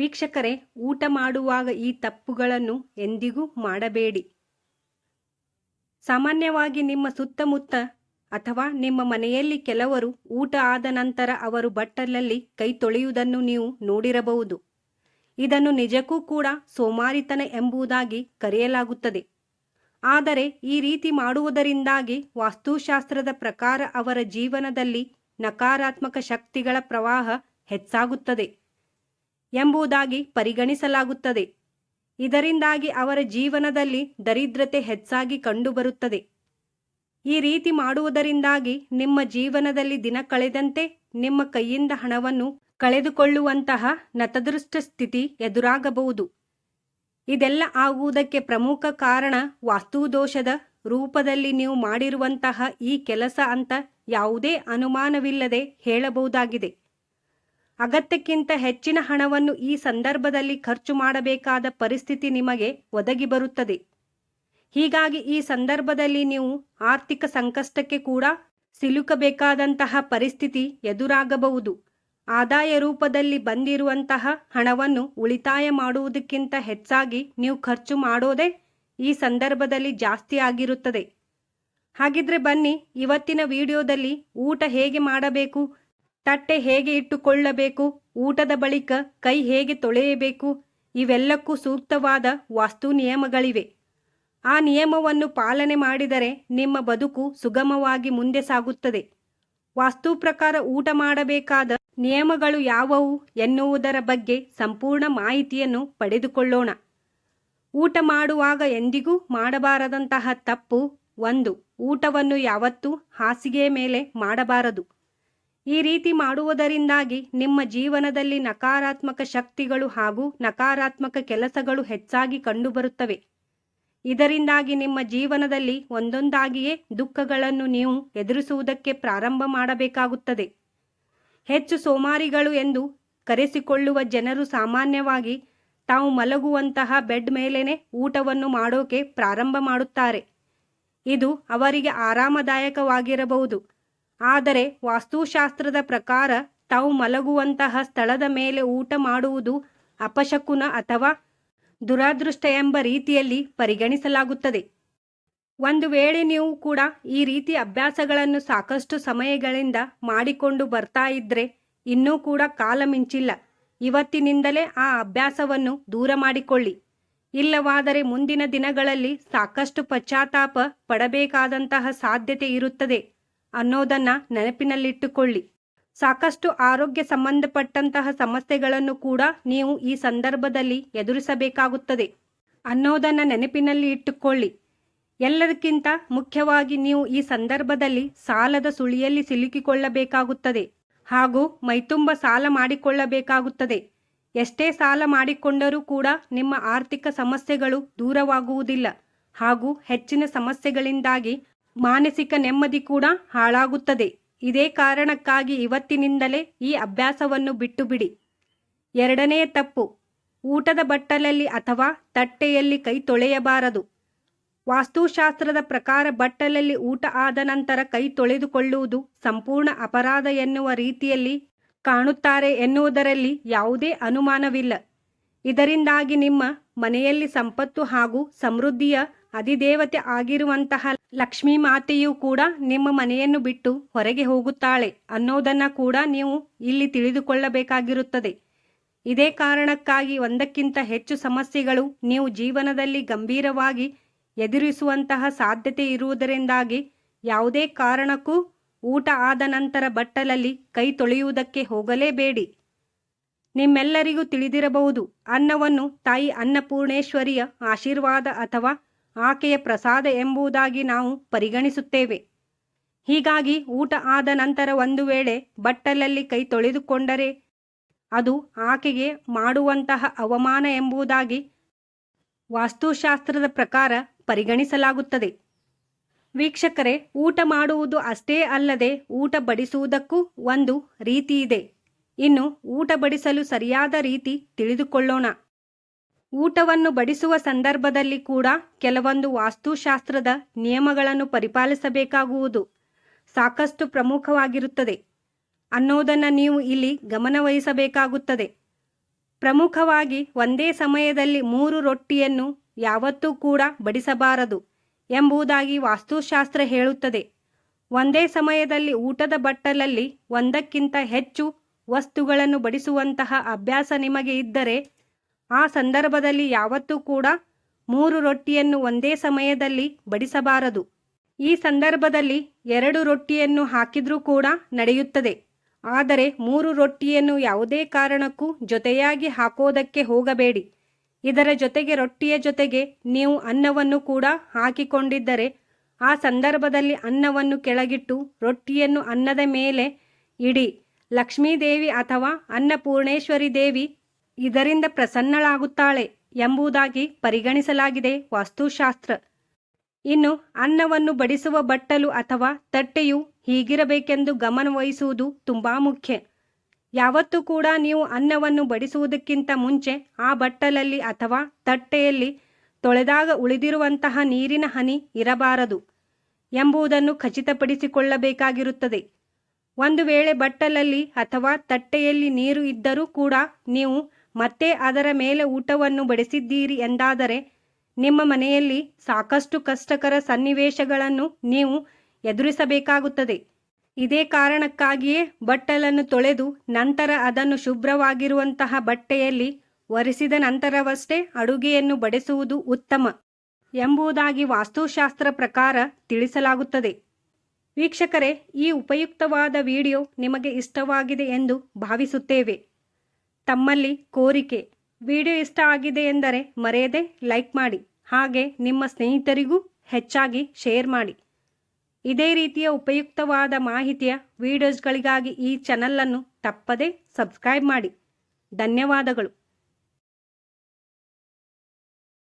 ವೀಕ್ಷಕರೇ, ಊಟ ಮಾಡುವಾಗ ಈ ತಪ್ಪುಗಳನ್ನು ಎಂದಿಗೂ ಮಾಡಬೇಡಿ. ಸಾಮಾನ್ಯವಾಗಿ ನಿಮ್ಮ ಸುತ್ತಮುತ್ತ ಅಥವಾ ನಿಮ್ಮ ಮನೆಯಲ್ಲಿ ಕೆಲವರು ಊಟ ಆದ ನಂತರ ಅವರು ಬಟ್ಟಲಲ್ಲಿ ಕೈ ತೊಳೆಯುವುದನ್ನು ನೀವು ನೋಡಿರಬಹುದು. ಇದನ್ನು ನಿಜಕ್ಕೂ ಕೂಡ ಸೋಮಾರಿತನ ಎಂಬುದಾಗಿ ಕರೆಯಲಾಗುತ್ತದೆ. ಆದರೆ ಈ ರೀತಿ ಮಾಡುವುದರಿಂದಾಗಿ ವಾಸ್ತುಶಾಸ್ತ್ರದ ಪ್ರಕಾರ ಅವರ ಜೀವನದಲ್ಲಿ ನಕಾರಾತ್ಮಕ ಶಕ್ತಿಗಳ ಪ್ರವಾಹ ಹೆಚ್ಚಾಗುತ್ತದೆ. ಎಂಬುದಾಗಿ ಪರಿಗಣಿಸಲಾಗುತ್ತದೆ. ಇದರಿಂದಾಗಿ ಅವರ ಜೀವನದಲ್ಲಿ ದರಿದ್ರತೆ ಹೆಚ್ಚಾಗಿ ಕಂಡುಬರುತ್ತದೆ. ಈ ರೀತಿ ಮಾಡುವುದರಿಂದಾಗಿ ನಿಮ್ಮ ಜೀವನದಲ್ಲಿ ದಿನ ಕಳೆದಂತೆ ನಿಮ್ಮ ಕೈಯಿಂದ ಹಣವನ್ನು ಕಳೆದುಕೊಳ್ಳುವಂತಹ ನತದೃಷ್ಟ ಸ್ಥಿತಿ ಎದುರಾಗಬಹುದು. ಇದೆಲ್ಲ ಆಗುವುದಕ್ಕೆ ಪ್ರಮುಖ ಕಾರಣ ವಾಸ್ತುದೋಷದ ರೂಪದಲ್ಲಿ ನೀವು ಮಾಡಿರುವಂತಹ ಈ ಕೆಲಸ ಅಂತ ಯಾವುದೇ ಅನುಮಾನವಿಲ್ಲದೆ ಹೇಳಬಹುದಾಗಿದೆ. ಅಗತ್ಯಕ್ಕಿಂತ ಹೆಚ್ಚಿನ ಹಣವನ್ನು ಈ ಸಂದರ್ಭದಲ್ಲಿ ಖರ್ಚು ಮಾಡಬೇಕಾದ ಪರಿಸ್ಥಿತಿ ನಿಮಗೆ ಒದಗಿ ಬರುತ್ತದೆ. ಹೀಗಾಗಿ ಈ ಸಂದರ್ಭದಲ್ಲಿ ನೀವು ಆರ್ಥಿಕ ಸಂಕಷ್ಟಕ್ಕೆ ಕೂಡ ಸಿಲುಕಬೇಕಾದಂತಹ ಪರಿಸ್ಥಿತಿ ಎದುರಾಗಬಹುದು. ಆದಾಯ ರೂಪದಲ್ಲಿ ಬಂದಿರುವಂತಹ ಹಣವನ್ನು ಉಳಿತಾಯ ಮಾಡುವುದಕ್ಕಿಂತ ಹೆಚ್ಚಾಗಿ ನೀವು ಖರ್ಚು ಮಾಡೋದೇ ಈ ಸಂದರ್ಭದಲ್ಲಿ ಜಾಸ್ತಿ ಆಗಿರುತ್ತದೆ. ಹಾಗಿದ್ರೆ ಬನ್ನಿ, ಇವತ್ತಿನ ವಿಡಿಯೋದಲ್ಲಿ ಊಟ ಹೇಗೆ ಮಾಡಬೇಕು ತಟ್ಟೆ ಹೇಗೆ ಇಟ್ಟುಕೊಳ್ಳಬೇಕು, ಊಟದ ಬಳಿಕ ಕೈ ಹೇಗೆ ತೊಳೆಯಬೇಕು, ಇವೆಲ್ಲಕ್ಕೂ ಸೂಕ್ತವಾದ ವಾಸ್ತು ನಿಯಮಗಳಿವೆ. ಆ ನಿಯಮವನ್ನು ಪಾಲನೆ ಮಾಡಿದರೆ ನಿಮ್ಮ ಬದುಕು ಸುಗಮವಾಗಿ ಮುಂದೆ ಸಾಗುತ್ತದೆ. ವಾಸ್ತು ಪ್ರಕಾರ ಊಟ ಮಾಡಬೇಕಾದ ನಿಯಮಗಳು ಯಾವುವು ಎನ್ನುವುದರ ಬಗ್ಗೆ ಸಂಪೂರ್ಣ ಮಾಹಿತಿಯನ್ನು ಪಡೆದುಕೊಳ್ಳೋಣ. ಊಟ ಮಾಡುವಾಗ ಎಂದಿಗೂ ಮಾಡಬಾರದಂತಹ ತಪ್ಪು ಒಂದು, ಊಟವನ್ನು ಯಾವತ್ತೂ ಹಾಸಿಗೆಯ ಮೇಲೆ ಮಾಡಬಾರದು. ಈ ರೀತಿ ಮಾಡುವುದರಿಂದಾಗಿ ನಿಮ್ಮ ಜೀವನದಲ್ಲಿ ನಕಾರಾತ್ಮಕ ಶಕ್ತಿಗಳು ಹಾಗೂ ನಕಾರಾತ್ಮಕ ಕೆಲಸಗಳು ಹೆಚ್ಚಾಗಿ ಕಂಡುಬರುತ್ತವೆ. ಇದರಿಂದಾಗಿ ನಿಮ್ಮ ಜೀವನದಲ್ಲಿ ಒಂದೊಂದಾಗಿಯೇ ದುಃಖಗಳನ್ನು ನೀವು ಎದುರಿಸುವುದಕ್ಕೆ ಪ್ರಾರಂಭ ಮಾಡಬೇಕಾಗುತ್ತದೆ. ಹೆಚ್ಚು ಸೋಮಾರಿಗಳು ಎಂದು ಕರೆಸಿಕೊಳ್ಳುವ ಜನರು ಸಾಮಾನ್ಯವಾಗಿ ತಾವು ಮಲಗುವಂತಹ ಬೆಡ್ ಮೇಲೇನೆ ಊಟವನ್ನು ಮಾಡೋಕೆ ಪ್ರಾರಂಭ ಮಾಡುತ್ತಾರೆ. ಇದು ಅವರಿಗೆ ಆರಾಮದಾಯಕವಾಗಿರಬಹುದು. ಆದರೆ ವಾಸ್ತುಶಾಸ್ತ್ರದ ಪ್ರಕಾರ ತಾವು ಮಲಗುವಂತಹ ಸ್ಥಳದ ಮೇಲೆ ಊಟ ಮಾಡುವುದು ಅಪಶಕುನ ಅಥವಾ ದುರಾದೃಷ್ಟ ಎಂಬ ರೀತಿಯಲ್ಲಿ ಪರಿಗಣಿಸಲಾಗುತ್ತದೆ. ಒಂದು ವೇಳೆ ನೀವು ಕೂಡ ಈ ರೀತಿ ಅಭ್ಯಾಸಗಳನ್ನು ಸಾಕಷ್ಟು ಸಮಯಗಳಿಂದ ಮಾಡಿಕೊಂಡು ಬರ್ತಾ ಇದ್ರೆ ಇನ್ನೂ ಕೂಡ ಕಾಲ ಮಿಂಚಿಲ್ಲ. ಇವತ್ತಿನಿಂದಲೇ ಆ ಅಭ್ಯಾಸವನ್ನು ದೂರ ಮಾಡಿಕೊಳ್ಳಿ. ಇಲ್ಲವಾದರೆ ಮುಂದಿನ ದಿನಗಳಲ್ಲಿ ಸಾಕಷ್ಟು ಪಶ್ಚಾತ್ತಾಪ ಪಡಬೇಕಾದಂತಹ ಸಾಧ್ಯತೆ ಇರುತ್ತದೆ. ಅನ್ನೋದನ್ನ ನೆನಪಿನಲ್ಲಿಟ್ಟುಕೊಳ್ಳಿ. ಸಾಕಷ್ಟು ಆರೋಗ್ಯ ಸಂಬಂಧಪಟ್ಟಂತಹ ಸಮಸ್ಯೆಗಳನ್ನು ಕೂಡ ನೀವು ಈ ಸಂದರ್ಭದಲ್ಲಿ ಎದುರಿಸಬೇಕಾಗುತ್ತದೆ. ಅನ್ನೋದನ್ನ ನೆನಪಿನಲ್ಲಿ ಇಟ್ಟುಕೊಳ್ಳಿ. ಎಲ್ಲದಕ್ಕಿಂತ ಮುಖ್ಯವಾಗಿ ನೀವು ಈ ಸಂದರ್ಭದಲ್ಲಿ ಸಾಲದ ಸುಳಿಯಲ್ಲಿ ಸಿಲುಕಿಕೊಳ್ಳಬೇಕಾಗುತ್ತದೆ ಹಾಗೂ ಮೈತುಂಬ ಸಾಲ ಮಾಡಿಕೊಳ್ಳಬೇಕಾಗುತ್ತದೆ. ಎಷ್ಟೇ ಸಾಲ ಮಾಡಿಕೊಂಡರೂ ಕೂಡ ನಿಮ್ಮ ಆರ್ಥಿಕ ಸಮಸ್ಯೆಗಳು ದೂರವಾಗುವುದಿಲ್ಲ ಹಾಗೂ ಹೆಚ್ಚಿನ ಸಮಸ್ಯೆಗಳಿಂದಾಗಿ ಮಾನಸಿಕ ನೆಮ್ಮದಿ ಕೂಡ ಹಾಳಾಗುತ್ತದೆ. ಇದೇ ಕಾರಣಕ್ಕಾಗಿ ಇವತ್ತಿನಿಂದಲೇ ಈ ಅಭ್ಯಾಸವನ್ನು ಬಿಟ್ಟು ಬಿಡಿ ಎರಡನೆಯ ತಪ್ಪು, ಊಟದ ಬಟ್ಟಲಲ್ಲಿ ಅಥವಾ ತಟ್ಟೆಯಲ್ಲಿ ಕೈ ತೊಳೆಯಬಾರದು. ವಾಸ್ತುಶಾಸ್ತ್ರದ ಪ್ರಕಾರ ಬಟ್ಟಲಲ್ಲಿ ಊಟ ಆದ ನಂತರ ಕೈ ತೊಳೆದುಕೊಳ್ಳುವುದು ಸಂಪೂರ್ಣ ಅಪರಾಧ ಎನ್ನುವ ರೀತಿಯಲ್ಲಿ ಕಾಣುತ್ತಾರೆ ಎನ್ನುವುದರಲ್ಲಿ ಯಾವುದೇ ಅನುಮಾನವಿಲ್ಲ. ಇದರಿಂದಾಗಿ ನಿಮ್ಮ ಮನೆಯಲ್ಲಿ ಸಂಪತ್ತು ಹಾಗೂ ಸಮೃದ್ಧಿಯ ಅಧಿದೇವತೆ ಆಗಿರುವಂತಹ ಲಕ್ಷ್ಮೀ ಮಾತೆಯು ಕೂಡ ನಿಮ್ಮ ಮನೆಯನ್ನು ಬಿಟ್ಟು ಹೊರಗೆ ಹೋಗುತ್ತಾಳೆ ಅನ್ನೋದನ್ನ ಕೂಡ ನೀವು ಇಲ್ಲಿ ತಿಳಿದುಕೊಳ್ಳಬೇಕಾಗಿರುತ್ತದೆ. ಇದೇ ಕಾರಣಕ್ಕಾಗಿ ಒಂದಕ್ಕಿಂತ ಹೆಚ್ಚು ಸಮಸ್ಯೆಗಳು ನೀವು ಜೀವನದಲ್ಲಿ ಗಂಭೀರವಾಗಿ ಎದುರಿಸುವಂತಹ ಸಾಧ್ಯತೆ ಇರುವುದರಿಂದಾಗಿ ಯಾವುದೇ ಕಾರಣಕ್ಕೂ ಊಟ ಆದ ನಂತರ ಬಟ್ಟಲಲ್ಲಿ ಕೈ ತೊಳೆಯುವುದಕ್ಕೆ ಹೋಗಲೇಬೇಡಿ. ನಿಮ್ಮೆಲ್ಲರಿಗೂ ತಿಳಿದಿರಬಹುದು, ಅನ್ನವನ್ನು ತಾಯಿ ಅನ್ನಪೂರ್ಣೇಶ್ವರಿಯ ಆಶೀರ್ವಾದ ಅಥವಾ ಆಕೆಯ ಪ್ರಸಾದ ಎಂಬುದಾಗಿ ನಾವು ಪರಿಗಣಿಸುತ್ತೇವೆ. ಹೀಗಾಗಿ ಊಟ ಆದ ನಂತರ ಒಂದು ವೇಳೆ ಬಟ್ಟಲಲ್ಲಿ ಕೈ ತೊಳೆದುಕೊಂಡರೆ ಅದು ಆಕೆಗೆ ಮಾಡುವಂತಹ ಅವಮಾನ ಎಂಬುದಾಗಿ ವಾಸ್ತುಶಾಸ್ತ್ರದ ಪ್ರಕಾರ ಪರಿಗಣಿಸಲಾಗುತ್ತದೆ. ವೀಕ್ಷಕರೇ, ಊಟ ಮಾಡುವುದು ಅಷ್ಟೇ ಅಲ್ಲದೆ ಊಟ ಬಡಿಸುವುದಕ್ಕೂ ಒಂದು ರೀತಿ ಇದೆ ಇನ್ನು ಊಟ ಬಡಿಸಲು ಸರಿಯಾದ ರೀತಿ ತಿಳಿದುಕೊಳ್ಳೋಣ. ಊಟವನ್ನು ಬಡಿಸುವ ಸಂದರ್ಭದಲ್ಲಿ ಕೂಡ ಕೆಲವೊಂದು ವಾಸ್ತುಶಾಸ್ತ್ರದ ನಿಯಮಗಳನ್ನು ಪರಿಪಾಲಿಸಬೇಕಾಗುವುದು. ಸಾಕಷ್ಟು ಪ್ರಮುಖವಾಗಿರುತ್ತದೆ. ಅನ್ನೋದನ್ನು ನೀವು ಇಲ್ಲಿ ಗಮನವಹಿಸಬೇಕಾಗುತ್ತದೆ. ಪ್ರಮುಖವಾಗಿ ಒಂದೇ ಸಮಯದಲ್ಲಿ ಮೂರು ರೊಟ್ಟಿಯನ್ನು ಯಾವತ್ತೂ ಕೂಡ ಬಡಿಸಬಾರದು ಎಂಬುದಾಗಿ ವಾಸ್ತುಶಾಸ್ತ್ರ ಹೇಳುತ್ತದೆ. ಒಂದೇ ಸಮಯದಲ್ಲಿ ಊಟದ ಬಟ್ಟಲಲ್ಲಿ ಒಂದಕ್ಕಿಂತ ಹೆಚ್ಚು ವಸ್ತುಗಳನ್ನು ಬಡಿಸುವಂತಹ ಅಭ್ಯಾಸ ನಿಮಗೆ ಇದ್ದರೆ ಆ ಸಂದರ್ಭದಲ್ಲಿ ಯಾವತ್ತೂ ಕೂಡ ಮೂರು ರೊಟ್ಟಿಯನ್ನು ಒಂದೇ ಸಮಯದಲ್ಲಿ ಬಡಿಸಬಾರದು. ಈ ಸಂದರ್ಭದಲ್ಲಿ ಎರಡು ರೊಟ್ಟಿಯನ್ನು ಹಾಕಿದ್ರೂ ಕೂಡ ನಡೆಯುತ್ತದೆ. ಆದರೆ ಮೂರು ರೊಟ್ಟಿಯನ್ನು ಯಾವುದೇ ಕಾರಣಕ್ಕೂ ಜೊತೆಯಾಗಿ ಹಾಕೋದಕ್ಕೆ ಹೋಗಬೇಡಿ. ಇದರ ಜೊತೆಗೆ ರೊಟ್ಟಿಯ ಜೊತೆಗೆ ನೀವು ಅನ್ನವನ್ನು ಕೂಡ ಹಾಕಿಕೊಂಡಿದ್ದರೆ ಆ ಸಂದರ್ಭದಲ್ಲಿ ಅನ್ನವನ್ನು ಕೆಳಗಿಟ್ಟು ರೊಟ್ಟಿಯನ್ನು ಅನ್ನದ ಮೇಲೆ ಇಡಿ. ಲಕ್ಷ್ಮೀದೇವಿ ಅಥವಾ ಅನ್ನಪೂರ್ಣೇಶ್ವರಿ ದೇವಿ ಇದರಿಂದ ಪ್ರಸನ್ನಳಾಗುತ್ತಾಳೆ ಎಂಬುದಾಗಿ ಪರಿಗಣಿಸಲಾಗಿದೆ ವಾಸ್ತುಶಾಸ್ತ್ರ. ಇನ್ನು ಅನ್ನವನ್ನು ಬಡಿಸುವ ಬಟ್ಟಲು ಅಥವಾ ತಟ್ಟೆಯು ಹೀಗಿರಬೇಕೆಂದು ಗಮನವಹಿಸುವುದು ತುಂಬಾ ಮುಖ್ಯ. ಯಾವತ್ತೂ ಕೂಡ ನೀವು ಅನ್ನವನ್ನು ಬಡಿಸುವುದಕ್ಕಿಂತ ಮುಂಚೆ ಆ ಬಟ್ಟಲಲ್ಲಿ ಅಥವಾ ತಟ್ಟೆಯಲ್ಲಿ ತೊಳೆದಾಗ ಉಳಿದಿರುವಂತಹ ನೀರಿನ ಹನಿ ಇರಬಾರದು ಎಂಬುದನ್ನು ಖಚಿತಪಡಿಸಿಕೊಳ್ಳಬೇಕಾಗಿರುತ್ತದೆ. ಒಂದು ವೇಳೆ ಬಟ್ಟಲಲ್ಲಿ ಅಥವಾ ತಟ್ಟೆಯಲ್ಲಿ ನೀರು ಇದ್ದರೂ ಕೂಡ ನೀವು ಮತ್ತೆ ಅದರ ಮೇಲೆ ಊಟವನ್ನು ಬಡಿಸಿದ್ದೀರಿ ಎಂದಾದರೆ ನಿಮ್ಮ ಮನೆಯಲ್ಲಿ ಸಾಕಷ್ಟು ಕಷ್ಟಕರ ಸನ್ನಿವೇಶಗಳನ್ನು ನೀವು ಎದುರಿಸಬೇಕಾಗುತ್ತದೆ. ಇದೇ ಕಾರಣಕ್ಕಾಗಿಯೇ ಬಟ್ಟಲನ್ನು ತೊಳೆದು ನಂತರ ಅದನ್ನು ಶುಭ್ರವಾಗಿರುವಂತಹ ಬಟ್ಟೆಯಲ್ಲಿ ಒರೆಸಿದ ನಂತರವಷ್ಟೇ ಅಡುಗೆಯನ್ನು ಬಡಿಸುವುದು ಉತ್ತಮ ಎಂಬುದಾಗಿ ವಾಸ್ತುಶಾಸ್ತ್ರ ಪ್ರಕಾರ ತಿಳಿಸಲಾಗುತ್ತದೆ. ವೀಕ್ಷಕರೇ, ಈ ಉಪಯುಕ್ತವಾದ ವಿಡಿಯೋ ನಿಮಗೆ ಇಷ್ಟವಾಗಿದೆ ಎಂದು ಭಾವಿಸುತ್ತೇವೆ. ತಮ್ಮಲ್ಲಿ ಕೋರಿಕೆ. ವಿಡಿಯೋ ಇಷ್ಟ ಆಗಿದೆ ಎಂದರೆ ಮರೆಯದೆ ಲೈಕ್ ಮಾಡಿ. ಹಾಗೆ ನಿಮ್ಮ ಸ್ನೇಹಿತರಿಗೂ ಹೆಚ್ಚಾಗಿ ಶೇರ್ ಮಾಡಿ. ಇದೇ ರೀತಿಯ ಉಪಯುಕ್ತವಾದ ಮಾಹಿತಿಯ ವಿಡಿಯೋಸ್ಗಳಿಗಾಗಿ ಈ ಚಾನಲನ್ನು ತಪ್ಪದೇ ಸಬ್ಸ್ಕ್ರೈಬ್ ಮಾಡಿ. ಧನ್ಯವಾದಗಳು.